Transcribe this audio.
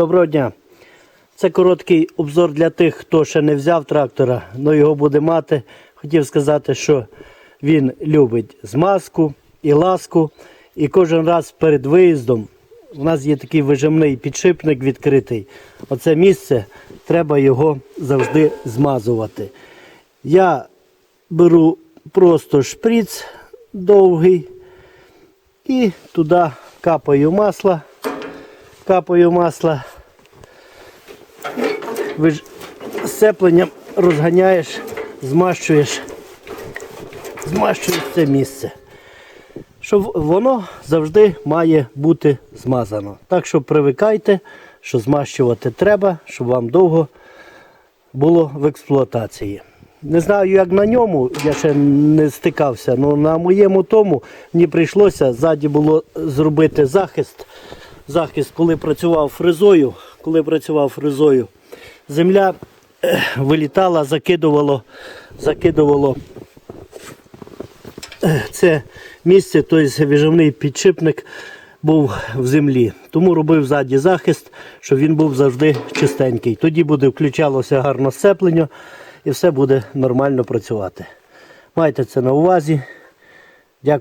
Доброго дня. Це короткий обзор для тих, хто ще не взяв трактора, але його буде мати. Хотів сказати, що він любить змазку і ласку. І кожен раз перед виїздом у нас є такий вижимний підшипник відкритий. Оце місце треба його завжди змазувати. Я беру просто шприц довгий і туди капаю масло. Капаю масло. Ви ж сцепленням розганяєш, змащуєш, змащуєш це місце. Що воно завжди має бути змазано. Так що привикайте, що змащувати треба, щоб вам довго було в експлуатації. Не знаю, як на ньому, я ще не стикався, але на моєму тому мені прийшлося ззаді було зробити захист. Захист, коли працював фрезою, коли працював фрезою, земля вилітала, закидувало, закидувало це місце, тобто віжовний підшипник був в землі. Тому робив ззаді захист, щоб він був завжди чистенький. Тоді буде включалося гарно сцеплення і все буде нормально працювати. Майте це на увазі. Дякую.